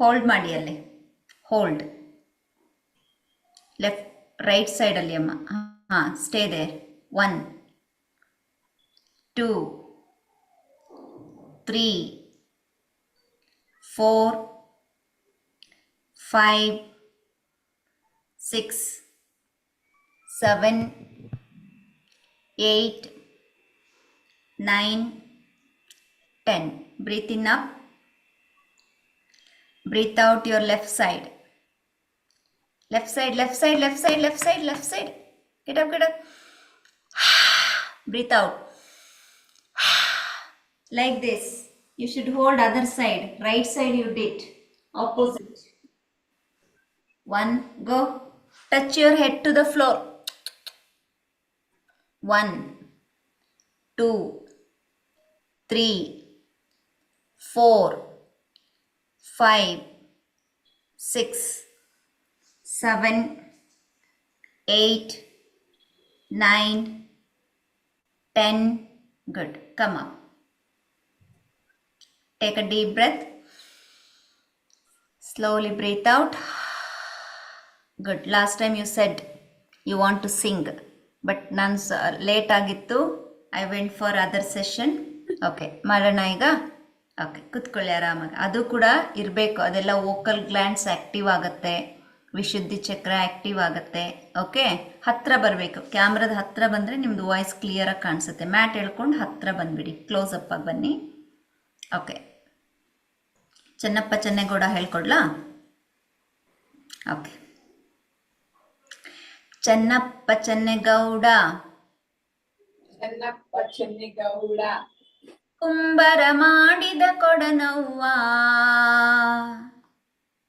Hold ಮಾಡಿ ಅಲ್ಲಿ hold left right ಸೈಡಲ್ಲಿ ಅಮ್ಮ ಹಾಂ stay there one two three four five six seven eight nine ten breathe in up breathe out your left side. Left side left side left side left side left side. Get up get up. Breathe out. Like this. You should hold other side. Right side you did. Opposite. One go. Touch your head to the floor. One two three four five, six, seven, eight, nine, ten. Good. Come up. Take a deep breath. Slowly breathe out. Good. Last time you said you want to sing, but ನಾನು late ಆಗಿತ್ತು I went for other session okay ಮಾಡೋಣ ಈಗ okay, ಕುತ್ಕೊಳ್ಳಿ ಆರಾಮಾಗಿ. ಅದು ಕೂಡ ಇರಬೇಕು. ಅದೆಲ್ಲ ವೋಕಲ್ ಗ್ಲ್ಯಾಂಡ್ಸ್ ಆ್ಯಕ್ಟಿವ್ ಆಗುತ್ತೆ. ವಿಶುದ್ಧಿ ಚಕ್ರ ಆ್ಯಕ್ಟಿವ್ ಆಗುತ್ತೆ. ಓಕೆ? ಹತ್ತಿರ ಬರಬೇಕು. ಕ್ಯಾಮ್ರದ ಹತ್ತಿರ ಬಂದರೆ ನಿಮ್ಮದು ವಾಯ್ಸ್ ಕ್ಲಿಯರಾಗಿ ಕಾಣಿಸುತ್ತೆ. ಮ್ಯಾಟ್ ಹೇಳ್ಕೊಂಡು ಹತ್ತಿರ ಬಂದುಬಿಡಿ. ಕ್ಲೋಸ್ ಅಪ್ ಆಗಿ ಬನ್ನಿ. ಓಕೆ. ಚೆನ್ನಪ್ಪ ಚೆನ್ನೇಗೌಡ ಹೇಳ್ಕೊಡ್ಲಾ? ಓಕೆ. ಚೆನ್ನಪ್ಪ ಚೆನ್ನೇಗೌಡ. ಚೆನ್ನಪ್ಪ ಚೆನ್ನಿಗೌಡ. ಕುಂಬರ ಮಾಡಿದ ಕೊಡನವ್ವ.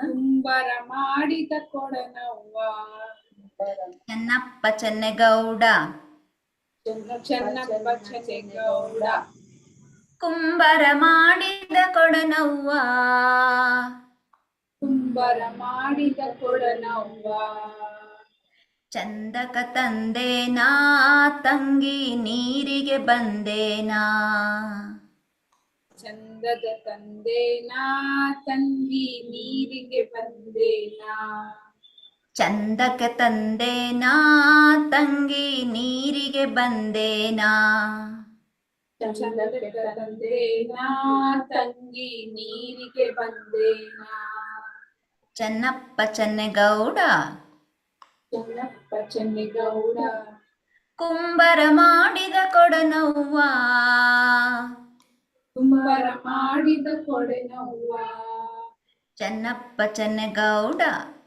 ಕುಂಬರ ಮಾಡಿದ ಕೊಡನವ್ವ. ಚೆನ್ನಪ್ಪ ಚೆನ್ನಗೌಡ. ಚೆನ್ನಪ್ಪ ಚೆನ್ನಗೌಡ. ಕುಂಬರ ಮಾಡಿದ ಕೊಡನವ್ವ. ಕುಂಬರ ಮಾಡಿದ ಕೊಡನವ್ವ. ಚಂದಕ ತಂದೇನಾ ತಂಗಿ ನೀರಿಗೆ ಬಂದೇನಾ. ಚಂದದ ತಂದೇನಾ ತಂಗಿ ನೀರಿಗೆ ಬಂದೇನಾ? ಚಂದಕ್ಕೆ ತಂದೇನಾ ತಂಗಿ ನೀರಿಗೆ ಬಂದೇನಾ? ತಂದೇನಾ ತಂಗಿ ನೀರಿಗೆ ಬಂದೇನಾ? ಚನ್ನಪ್ಪ ಚೆನ್ನೇಗೌಡ ಚನ್ನಪ್ಪ ಚೆನ್ನಿಗೌಡ ಕುಂಬರ ಮಾಡಿದ ಕೊಡನವ್ವ. ಕುಂಬರ ಮಾಡಿದ ಕೊಡೆನವ್ವ ಚನ್ನಪ್ಪ ಚನ್ನಗೌಡ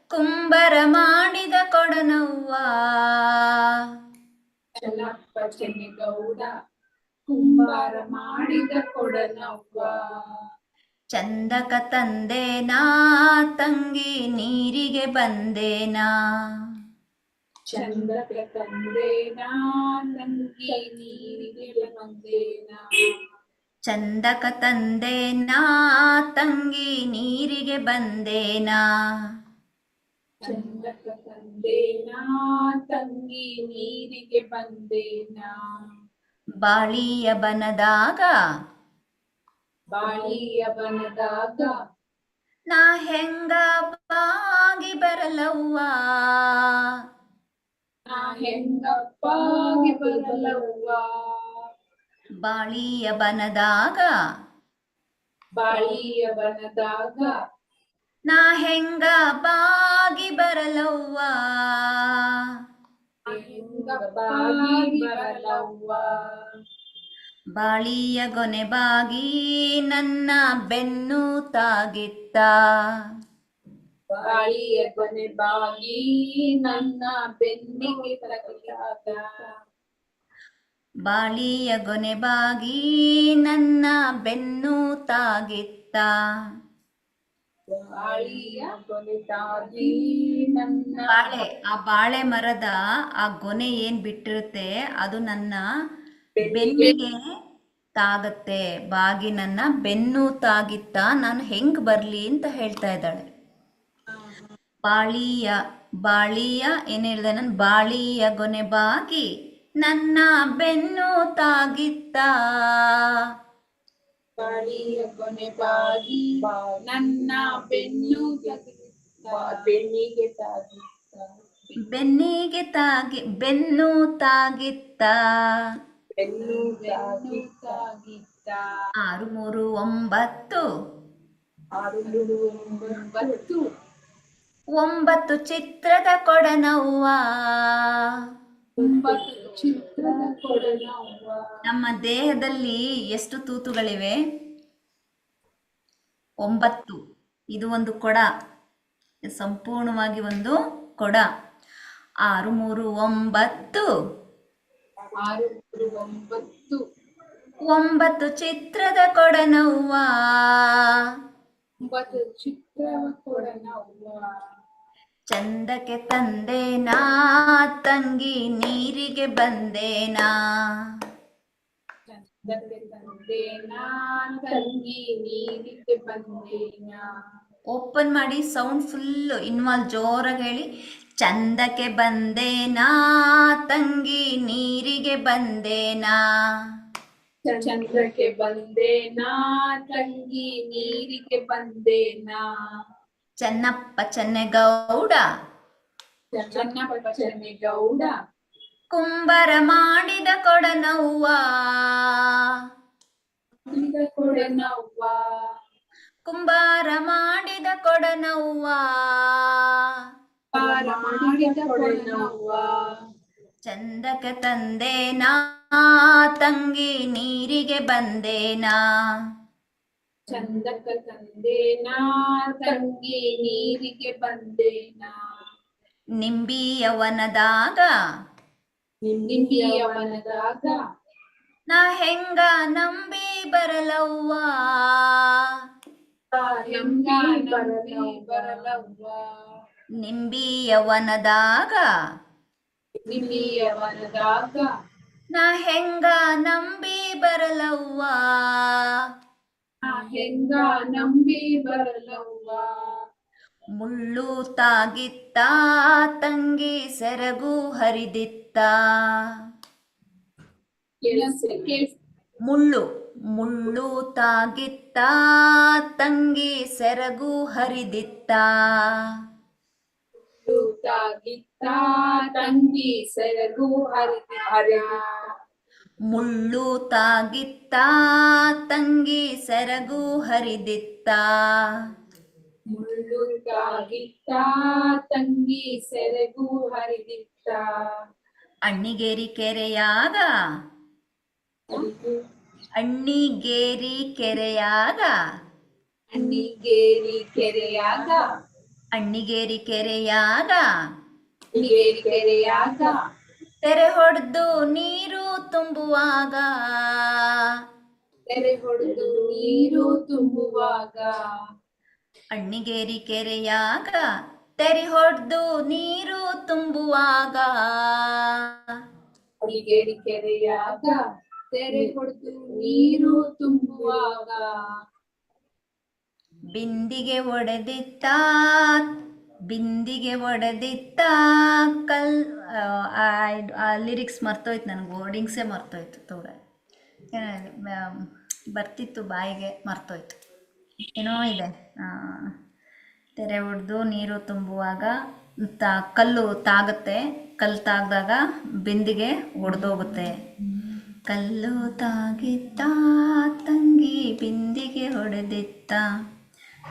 ಕುಂಬರ ಮಾಡಿದ ಕೊಡನವ್ವ ಚನ್ನಪ್ಪ ಚೆನ್ನಗೌಡ ಕುಂಬಾರ ಮಾಡಿದ ಕೊಡನವ್ವ ಚಂದಕ ತಂದೇನಾ ತಂಗಿ ನೀರಿಗೆ ಬಂದೇನಾ. ಚಂದಕ ತಂದೇನಾ ತಂಗಿ ನೀರಿಗೆ ಬಂದೇನಾ. ಚಂದಕ ತಂದೇನಾ ತಂಗಿ ನೀರಿಗೆ ಬಂದೇನಾ. ಚಂದಕ ತಂದೇನಾ ತಂಗಿ ನೀರಿಗೆ ಬಂದೇನಾ. ಬಾಳಿಯ ಬನದಾಗ ಬಾಳಿಯ ಬನದಾಗ ನಾ ಹೆಂಗ ಬಾಗಿ ಬರಲವ್ವ. ನಾ ಹೆಂಗಪ್ಪಾಗಿ ಬರಲವ್ವ. ಬಾಳಿಯ ಬನದಾಗ. ಬಾಳಿಯ ಬನದಾಗ. ನಾ ಹೆಂಗ ಬಾಗಿ ಬರಲವ್ವ. ಬಾಳಿಯ ಗೊನೆ ಬಾಗಿ ನನ್ನ ಬೆನ್ನು ತಾಗಿತ್ತ. ಬಾಳಿಯ ಕೊನೆ ಬಾಗಿ ನನ್ನ ಬೆನ್ನಿಗೆ ತಗಲಾಗ ಬಾಳಿಯ ಗೊನೆ ಬಾಗಿ ನನ್ನ ಬೆನ್ನು ತಾಗಿತ್ತ. ಬಾಳೆ ಆ ಬಾಳೆ ಮರದ ಆ ಗೊನೆ ಏನ್ ಬಿಟ್ಟಿರುತ್ತೆ? ಅದು ನನ್ನ ಬೆನ್ನಿಗೆ ತಾಗತ್ತೆ. ಬಾಗಿ ನನ್ನ ಬೆನ್ನು ತಾಗಿತ್ತ ನಾನು ಹೆಂಗ್ ಬರ್ಲಿ ಅಂತ ಹೇಳ್ತಾ ಇದ್ದಾಳೆ. ಬಾಳಿಯ ಬಾಳಿಯ ಏನ್ ಹೇಳ್ದೆ? ನನ್ ಬಾಳಿಯ ಗೊನೆ ಬಾಗಿ ನನ್ನ ಬೆನ್ನು ತಾಗಿತ್ತ. ಗಾಳಿಯ ಕೊನೆ ಬಾಗಿ ನನ್ನ ಬೆನ್ನು ಬೆನ್ನಿಗೆ ತಾಗಿತ್ತ. ಬೆನ್ನಿಗೆ ತಾಗಿ ಬೆನ್ನು ತಾಗಿತ್ತ. ಬೆನ್ನು ತಾಗಿತ್ತ ಆರು ಮೂರು ಒಂಬತ್ತು. ಆರು ಮೂರು ಒಂಬತ್ತು. ಒಂಬತ್ತು ಚಿತ್ರದ ಕೊಡನವ್ವ. ಒಂಬತ್ತು ನಮ್ಮ ದೇಹದಲ್ಲಿ ಎಷ್ಟು ತೂತುಗಳಿವೆ? ಒಂಬತ್ತು. ಇದು ಒಂದು ಕೊಡ. ಸಂಪೂರ್ಣವಾಗಿ ಒಂದು ಕೊಡ. ಆರು ಮೂರು ಒಂಬತ್ತು. ಒಂಬತ್ತು ಚಿತ್ರದ ಕೊಡನವ್ವ. ಒಂಬತ್ತು ಚಿತ್ರದ ಕೊಡನವ್ವ. ಚಂದಕ್ಕೆ ತಂದೇನಾ ತಂಗಿ ನೀರಿಗೆ ಬಂದೇನಾ? ಓಪನ್ ಮಾಡಿ ಸೌಂಡ್ ಫುಲ್ ಇನ್ವಾಲ್ ಜೋರಾಗಿ ಹೇಳಿ. ಚಂದಕ್ಕೆ ಬಂದೇನಾ ತಂಗಿ ನೀರಿಗೆ ಬಂದೇನಾ? ಚಂದಕ್ಕೆ ಬಂದೇನಾ ತಂಗಿ ನೀರಿಗೆ ಬಂದೇನಾ? ಚೆನ್ನಪ್ಪ ಚೆನ್ನಗೌಡ. ಚನ್ನಪ್ಪ ಚೆನ್ನೇಗೌಡ. ಕುಂಬರ ಮಾಡಿದ ಕೊಡನವ್ವ. ಕೊಡನವ್ವ. ಕುಂಬಾರ ಮಾಡಿದ ಕೊಡನವ್ವ. ಚಂದಕ ತಂದೇನಾ ತಂಗಿ ನೀರಿಗೆ ಬಂದೇನಾ. ಚಂದಕ್ಕ ತಂದೇನಾ ತಂಗಿ ನೀರಿಗೆ ಬಂದೇನಾ. ನಿಂಬಿಯವನದಾಗ. ನಿಂಬಿಯವನದಾಗ. ನಾ ಹೆಂಗ ನಂಬಿ ಬರಲವ್ವ. ಹೆಂಗ ನಂಬಿ ಬರಲವ್ವ. ನಿಂಬಿಯವನದಾಗ. ನಿಂಬಿಯವನದಾಗ. ನಾ ಹೆಂಗ ನಂಬಿ ಬರಲವ್ವ. ಹೆಂಗ ನಂಬಿ ಬರಲವ್ವ? ಮುಳ್ಳು ತಾಗಿತ್ತ ತಂಗಿ ಸೆರಗು ಹರಿದಿತ್ತ. ಮುಳ್ಳು ಮುಳ್ಳು ತಾಗಿತ್ತ ತಂಗಿ ಸೆರಗು ಹರಿದಿತ್ತ. ತಾಗಿತ್ತ ತಂಗಿ ಸೆರಗು ಹರಿದ ಮುಳ್ಳು ತಾಗಿತ್ತ ತಂಗಿ ಸೆರಗು ಹರಿದಿತ್ತ. ಮುಳ್ಳು ತಾಗಿತ್ತ ತಂಗಿ ಸೆರಗು ಹರಿದಿತ್ತ. ಅಣ್ಣಿಗೇರಿ ಕೆರೆಯಾದ? ಅಣ್ಣಿಗೇರಿ ಕೆರೆಯಾದ? ಅಣ್ಣಿಗೇರಿ ಕೆರೆಯಾದ? ಅಣ್ಣಿಗೇರಿ ಕೆರೆಯಾದ? ಅಣ್ಣಿಗೇರಿ ಕೆರೆಯಾಗ ತೆರೆ ಹೊಡೆದು ನೀರು ತುಂಬುವಾಗ. ತೆರೆ ಹೊಡೆದು ನೀರು ತುಂಬುವಾಗ. ಅಣ್ಣಿಗೇರಿ ಕೆರೆಯಾಗ ತೆರೆ ಹೊಡೆದು ನೀರು ತುಂಬುವಾಗ. ಅಣ್ಣಿಗೇರಿ ಕೆರೆಯಾಗ ತೆರೆ ಹೊಡೆದು ನೀರು ತುಂಬುವಾಗ. ಬಿಂದಿಗೆ ಒಡೆದಿತ್ತ ಬಿಂದಿಗೆ ಒಡೆದಿತ್ತ ಕಲ್, ಆ ಲಿರಿಕ್ಸ್ ಮರ್ತೋಯ್ತು ನನಗೆ ವರ್ಡಿಂಗ್ಸೇ ಮರ್ತೋಯ್ತು ತೋಡ. ಬರ್ತಿತ್ತು ಬಾಯಿಗೆ, ಮರ್ತೋಯ್ತು. ಏನೋ ಇದೆ ತೆರೆ ಹೊಡೆದು ನೀರು ತುಂಬುವಾಗ ತಾ, ಕಲ್ಲು ತಾಗುತ್ತೆ, ಕಲ್ಲು ತಾಗ್ದಾಗ ಬಿಂದಿಗೆ ಒಡೆದೋಗುತ್ತೆ. ಕಲ್ಲು ತಾಗಿತ್ತ, ತಂಗಿ ಬಿಂದಿಗೆ ಹೊಡೆದಿತ್ತ.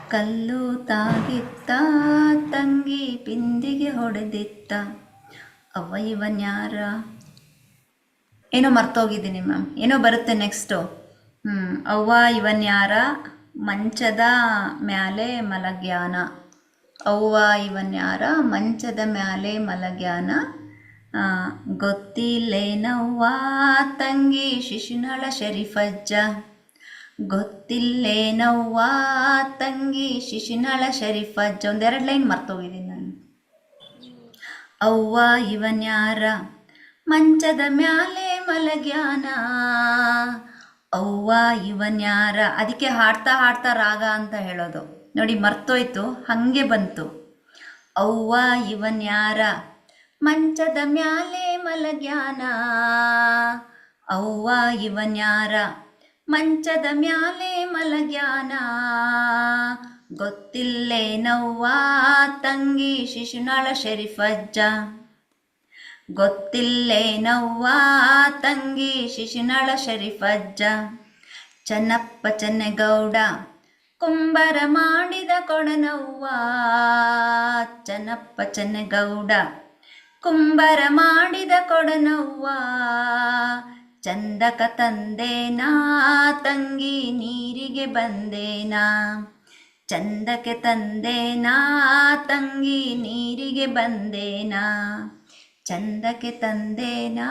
ಕಲ್ಲು ತಾಗಿತ್ತ, ತಂಗಿ ಪಿಂದಿಗೆ ಹೊಡೆದಿತ್ತ. ಅವ ಇವನ್ಯಾರ ಏನೋ ಮರ್ತೋಗಿದ್ದೀನಿ ಮ್ಯಾಮ್ ಏನೋ ಬರುತ್ತೆ ನೆಕ್ಸ್ಟು ಹ್ಞೂ ಅವ್ವ ಇವನ್ಯಾರ ಮಂಚದ ಮ್ಯಾಲೆ ಮಲಗ್ಯಾನ. ಅವ್ವ ಇವನ್ಯಾರ ಮಂಚದ ಮ್ಯಾಲೆ ಮಲಗ್ಯಾನ. ಗೊತ್ತಿಲ್ಲೇನವ್ವ? ತಂಗಿ ಶಿಶುನಾಳ ಶರೀಫಜ್ಜ. ಗೊತ್ತಿಲ್ಲೇನವ್ವ ತಂಗಿ, ಶಿಶುನಳ ಶರೀಫಜ್ಜ ಒಂದೆರಡು ಲೈನ್ ಮರ್ತೋಗಿದ್ದೀನಿ ನಾನು. ಅವ್ವ ಇವನ್ಯಾರ ಮಂಚದ ಮ್ಯಾಲೆ ಮಲಗ್ಯಾನ. ಅವ್ವ ಇವನ್ಯಾರ ಅದಕ್ಕೆ ಹಾಡ್ತಾ ಹಾಡ್ತಾ ರಾಗ ಅಂತ ಹೇಳೋದು. ನೋಡಿ, ಮರ್ತೋಯ್ತು, ಹಾಗೆ ಬಂತು. ಅವ್ವ ಇವನ್ಯಾರ ಮಂಚದ ಮ್ಯಾಲೆ ಮಲಗ್ಯಾನ. ಅವ್ವ ಇವನ್ಯಾರ ಮಂಚದ ಮ್ಯಾಲೆ ಮಲಗ್ಯಾನ. ಗೊತ್ತಿಲ್ಲೇನವ್ವ ತಂಗಿ, ಶಿಶುನಾಳ ಶರೀಫಜ್ಜ ಗೊತ್ತಿಲ್ಲೇ ಗೊತ್ತಿಲ್ಲೇನವ್ವ ತಂಗಿ, ಶಿಶುನಾಳ ಶರೀಫಜ್ಜ ಚನ್ನಪ್ಪ, ಚನ್ನಗೌಡ, ಕುಂಬರ ಮಾಡಿದ ಕೊಡನವ್ವ ಚನ್ನಪ್ಪ, ಚನ್ನಗೌಡ, ಕುಂಬರ ಮಾಡಿದ ಕೊಡನವ್ವ ಚಂದಕ ತಂದೇನಾ, ತಂಗಿ ನೀರಿಗೆ ಬಂದೇನಾ. ಚಂದಕ್ಕೆ ತಂದೇನಾ, ತಂಗಿ ನೀರಿಗೆ ಬಂದೇನಾ. ಚಂದಕ್ಕೆ ತಂದೇನಾ,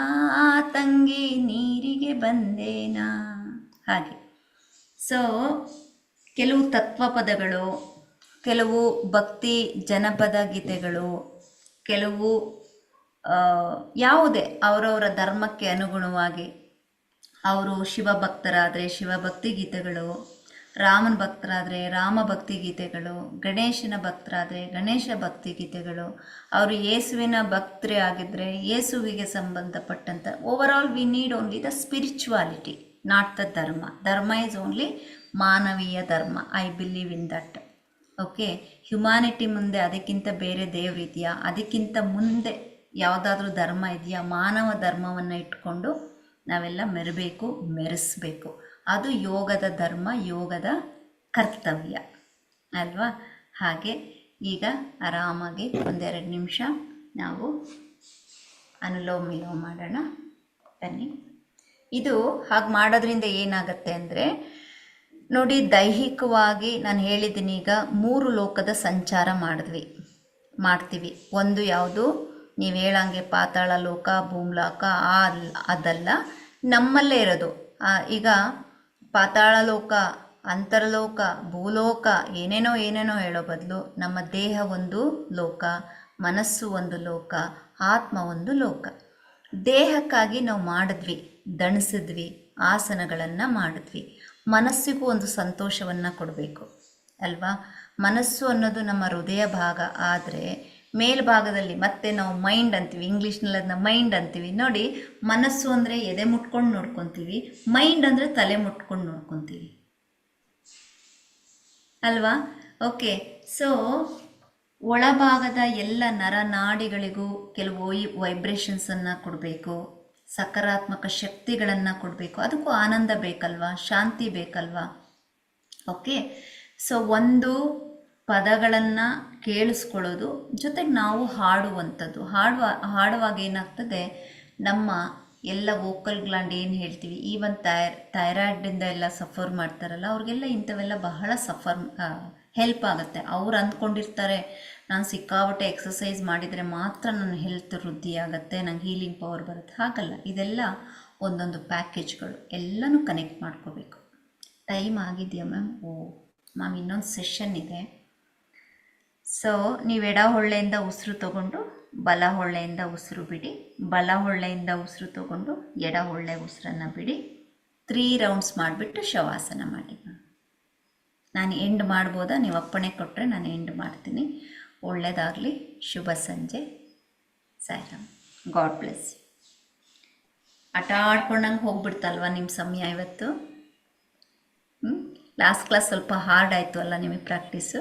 ತಂಗಿ ನೀರಿಗೆ ಬಂದೇನಾ. ಹಾಗೆ. ಸೊ ಕೆಲವು ತತ್ವ ಪದಗಳು ಕೆಲವು ಭಕ್ತಿ ಜನಪದ ಗೀತೆಗಳು, ಕೆಲವು ಯಾವುದೇ ಅವರವರ ಧರ್ಮಕ್ಕೆ ಅನುಗುಣವಾಗಿ ಅವರು ಶಿವಭಕ್ತರಾದರೆ ಶಿವಭಕ್ತಿ ಗೀತೆಗಳು, ರಾಮನ ಭಕ್ತರಾದರೆ ರಾಮ ಭಕ್ತಿ ಗೀತೆಗಳು, ಗಣೇಶನ ಭಕ್ತರಾದರೆ ಗಣೇಶ ಭಕ್ತಿ ಗೀತೆಗಳು. ಅವರು ಯೇಸುವಿನ ಭಕ್ತರೇ ಆಗಿದ್ದರೆ ಯೇಸುವಿಗೆ ಸಂಬಂಧಪಟ್ಟಂಥ over we need only the spirituality not the dharma dharma is only ಮಾನವೀಯ ಧರ್ಮ. I believe in that okay humanity ಮುಂದೆ ಅದಕ್ಕಿಂತ ಬೇರೆ ದೇವರಿದೆಯಾ ಅದಕ್ಕಿಂತ ಮುಂದೆ ಯಾವುದಾದ್ರೂ ಧರ್ಮ ಇದೆಯಾ? ಮಾನವ ಧರ್ಮವನ್ನು ಇಟ್ಕೊಂಡು ನಾವೆಲ್ಲ ಮೆರಬೇಕು, ಮೆರೆಸ್ಬೇಕು. ಅದು ಯೋಗದ ಧರ್ಮ, ಯೋಗದ ಕರ್ತವ್ಯ. ಅಲ್ವಾ? ಹಾಗೆ ಈಗ ಆರಾಮಾಗಿ ಒಂದೆರಡು ನಿಮಿಷ ನಾವು ಅನುಲೋಮ ವಿಲೋಮ ಮಾಡೋಣ. ಬನ್ನಿ. ಇದು ಹಾಗೆ ಮಾಡೋದ್ರಿಂದ ಏನಾಗುತ್ತೆ ಅಂದರೆ, ನೋಡಿ ದೈಹಿಕವಾಗಿ ನಾನು ಹೇಳಿದ್ದೀನಿ ಈಗ ಮೂರು ಲೋಕದ ಸಂಚಾರ ಮಾಡಿದ್ವಿ, ಮಾಡ್ತೀವಿ. ಒಂದು ಯಾವುದು? ನೀವು ಹೇಳಂಗೆ ಪಾತಾಳ, ಲೋಕ, ಭೂಮ್ಲೋಕ, ಆ ಅದಲ್ಲ ನಮ್ಮಲ್ಲೇ ಇರೋದು. ಈಗ ಪಾತಾಳ ಲೋಕ, ಅಂತರ್ಲೋಕ, ಭೂಲೋಕ, ಏನೇನೋ ಏನೇನೋ ಹೇಳೋ ಬದಲು ನಮ್ಮ ದೇಹ ಒಂದು ಲೋಕ, ಮನಸ್ಸು ಒಂದು ಲೋಕ, ಆತ್ಮ ಒಂದು ಲೋಕ. ದೇಹಕ್ಕಾಗಿ ನಾವು ಮಾಡಿದ್ವಿ, ದಣಿಸಿದ್ವಿ, ಆಸನಗಳನ್ನು ಮಾಡಿದ್ವಿ. ಮನಸ್ಸಿಗೂ ಒಂದು ಸಂತೋಷವನ್ನು ಕೊಡಬೇಕು, ಅಲ್ವಾ? ಮನಸ್ಸು ಅನ್ನೋದು ನಮ್ಮ ಹೃದಯ ಭಾಗ. ಆದರೆ ಮೇಲ್ಭಾಗದಲ್ಲಿ ಮತ್ತೆ ನಾವು ಮೈಂಡ್ ಅಂತೀವಿ ಇಂಗ್ಲೀಷ್ನಲ್ಲಿ ಅದನ್ನ ಮೈಂಡ್ ಅಂತೀವಿ. ನೋಡಿ, ಮನಸ್ಸು ಅಂದರೆ ಎದೆ ಮುಟ್ಕೊಂಡು ನೋಡ್ಕೊತೀವಿ ಮೈಂಡ್ ಅಂದರೆ ತಲೆ ಮುಟ್ಕೊಂಡು ನೋಡ್ಕೊತೀವಿ. ಅಲ್ವಾ? ಓಕೆ ಸೊ ಒಳಭಾಗದ ಎಲ್ಲ ನರನಾಡಿಗಳಿಗೂ ಕೆಲವು ವೈಬ್ರೇಷನ್ಸನ್ನು ಕೊಡಬೇಕು, ಸಕಾರಾತ್ಮಕ ಶಕ್ತಿಗಳನ್ನು ಕೊಡಬೇಕು. ಅದಕ್ಕೂ ಆನಂದ ಬೇಕಲ್ವಾ? ಶಾಂತಿ ಬೇಕಲ್ವಾ? ಓಕೆ ಸೊ ಒಂದು ಪದಗಳನ್ನು ಕೇಳಿಸ್ಕೊಳ್ಳೋದು ಜೊತೆಗೆ ನಾವು ಹಾಡುವಂಥದ್ದು. ಹಾಡುವ, ಹಾಡುವಾಗ ಏನಾಗ್ತದೆ, ನಮ್ಮ ಎಲ್ಲ ವೋಕಲ್ ಗ್ಲಾಂಡ್ ಏನು ಹೇಳ್ತೀವಿ ಈವನ್ ಥೈರ್ ಥೈರಾಯ್ಡಿಂದ ಎಲ್ಲ ಸಫರ್ ಮಾಡ್ತಾರಲ್ಲ, ಅವ್ರಿಗೆಲ್ಲ ಇಂಥವೆಲ್ಲ ಬಹಳ ಸಫರ್ ಹೆಲ್ಪ್ ಆಗುತ್ತೆ. ಅವ್ರು ಅಂದ್ಕೊಂಡಿರ್ತಾರೆ, ನಾನು ಸಿಕ್ಕಾಪಟ್ಟೆ ಎಕ್ಸಸೈಸ್ ಮಾಡಿದರೆ ಮಾತ್ರ ನನ್ನ ಹೆಲ್ತ್ ವೃದ್ಧಿ ಆಗುತ್ತೆ, ನಂಗೆ ಹೀಲಿಂಗ್ ಪವರ್ ಬರುತ್ತೆ. ಹಾಗಲ್ಲ, ಇದೆಲ್ಲ ಒಂದೊಂದು ಪ್ಯಾಕೇಜ್ಗಳು ಎಲ್ಲನೂ ಕನೆಕ್ಟ್ ಮಾಡ್ಕೋಬೇಕು. ಟೈಮ್ ಆಗಿದೆಯಾ ಮ್ಯಾಮ್ ಓ ಮ್ಯಾಮ್ ಇನ್ನೊಂದು ಸೆಷನ್ ಇದೆ. ಸೊ ನೀವು ಎಡ ಹೊಳ್ಳೆಯಿಂದ ಉಸಿರು ತಗೊಂಡು ಬಲ ಹೊಳ್ಳೆಯಿಂದ ಉಸಿರು ಬಿಡಿ. ಬಲ ಹೊಳ್ಳೆಯಿಂದ ಉಸಿರು ತಗೊಂಡು ಎಡ ಹೊಳ್ಳೆ ಉಸಿರನ್ನು ಬಿಡಿ. ತ್ರೀ ರೌಂಡ್ಸ್ ಮಾಡಿಬಿಟ್ಟು ಶವಾಸನ ಮಾಡಿ. ನಾನು ಎಂಡ್ ಮಾಡ್ಬೋದಾ? ನೀವು ಅಪ್ಪಣೆ ಕೊಟ್ಟರೆ ನಾನು ಎಂಡ್ ಮಾಡ್ತೀನಿ. ಒಳ್ಳೆಯದಾಗಲಿ ಶುಭ ಸಂಜೆ. ಸಾಯಿರಾಮ್ ಗಾಡ್ ಬ್ಲೆಸ್ ಆಟ ಆಡ್ಕೊಂಡಂಗೆ ಹೋಗ್ಬಿಡ್ತಲ್ವ ನಿಮ್ಮ ಸಮಯ ಇವತ್ತು? ಲಾಸ್ಟ್ ಕ್ಲಾಸ್ ಸ್ವಲ್ಪ ಹಾರ್ಡ್ ಆಯಿತು ಅಲ್ಲ ನಿಮಗೆ ಪ್ರಾಕ್ಟೀಸು